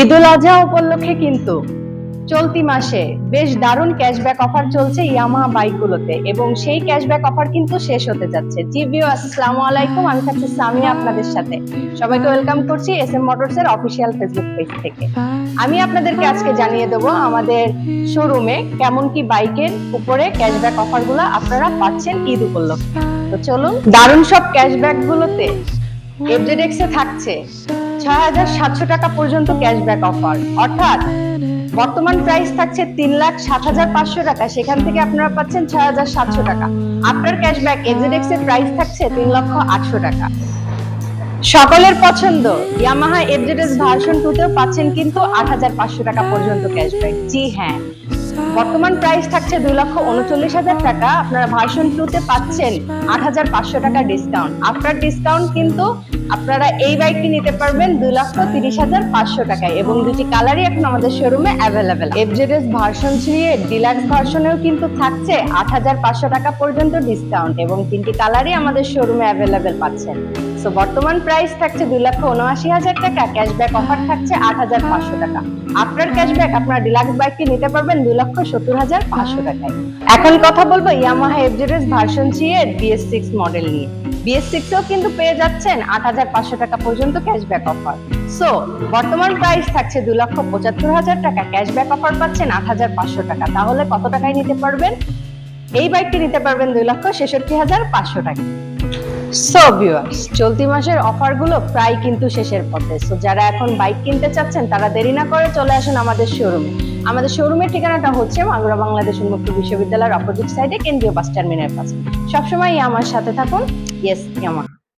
ঈদুল আজহা উপলক্ষে কিন্তু চলতি মাসে বেশ দারুণ ক্যাশব্যাক অফার চলছে ইয়ামাহা বাইকগুলোতে এবং সেই ক্যাশব্যাক অফার কিন্তু শেষ হতে যাচ্ছে। জি ভিউ আসসালামু আলাইকুম। আমি থাকছি সামিয়া আপনাদের সাথে। সবাইকে ওয়েলকাম করছি এস এম মোটরস এর অফিসিয়াল ফেসবুক পেজ থেকে। আমি আপনাদেরকে আজকে জানিয়ে দেবো আমাদের শোরুমে কেমন কি বাইকের উপরে ক্যাশব্যাক অফারগুলো আপনারা পাচ্ছেন ঈদ উপলক্ষে। তো চলুন, দারুণ সব ক্যাশব্যাক গুলোতে এফজেডএক্স এ থাকছে। ছয় হাজার সাতশো টাকা পর্যন্ত ক্যাশব্যাক অফার অর্থাৎ বর্তমান প্রাইস থাকছে তিন লাখ সাত হাজার পাঁচশো টাকা, সেখান থেকে আপনারা পাচ্ছেন ছয় হাজার সাতশো টাকা। আপনার ক্যাশব্যাক এফজেডএক্স এর প্রাইস থাকছে তিন লক্ষ আটশো টাকা। সকলের পছন্দ ইয়ামাহা এফজেডএস ভার্সন টুতেও পাচ্ছেন কিন্তু আট হাজার পাঁচশো টাকা পর্যন্ত ক্যাশব্যাক জি হ্যাঁ। বর্তমান প্রাইস থাকছে দুই লক্ষ উনচল্লিশ হাজার টাকা, আপনারা ভার্সন টুতে পাচ্ছেন আট হাজার পাঁচশো টাকা ডিসকাউন্ট আফটার ডিসকাউন্ট কিন্তু আপনারা এই বাইকটি নিতে পারবেন দুই লক্ষ তিরিশ হাজার পাঁচশো টাকায় এবং দুটি কালারই এখন আমাদের শোরুমে অ্যাভেলেবেল এফজেডএস ভার্সন এর ডিলাক্স ভার্সনেও কিন্তু থাকছে আট হাজার পাঁচশো টাকা পর্যন্ত ডিসকাউন্ট এবং তিনটি কালারই আমাদের শোরুমে অ্যাভেলেবেল পাচ্ছেন। সো বর্তমান প্রাইস থাকছে দুই লক্ষ উনআশি হাজার টাকা ক্যাশব্যাক অফার থাকছে আট হাজার পাঁচশো টাকা। আপনার ক্যাশব্যাক আপনার ডিলাক্স বাইকটি নিতে পারবেন দুই লক্ষ সত্তর হাজার পাঁচশো টাকায়। এখন কথা বলব ইয়ামাহা এফজেডএস ভার্সন এর বিএস সিক্স মডেল নিয়ে। বিএস কিন্তু পেয়ে যাচ্ছেন আট হাজার পাঁচশো টাকা পর্যন্ত ক্যাশব্যাক অফার সো বর্তমান প্রাইস থাকছে দুই লক্ষ পঁচাত্তর হাজার টাকা। ক্যাশব্যাক অফার পাচ্ছেন আট হাজার পাঁচশো টাকা। তাহলে কত টাকায় নিতে পারবেন? এই বাইকটি নিতে পারবেন দুই লক্ষ ছেষট্টি হাজার পাঁচশো টাকা। সো ভিউয়ার্স চলতি মাসের অফারগুলো প্রায় কিন্তু শেষের পথে। সো যারা এখন বাইক কিনতে চাচ্ছেন, তারা দেরি না করে চলে আসুন আমাদের শোরুমে আমাদের শোরুমের ঠিকানাটা হচ্ছে মাগুরা বাংলাদেশ উন্মুক্ত বিশ্ববিদ্যালয়ের অপোজিট সাইডে কেন্দ্রীয় বাস টার্মিনাল পাশে। সবসময় আমার সাথে থাকুন। ইয়েস আমার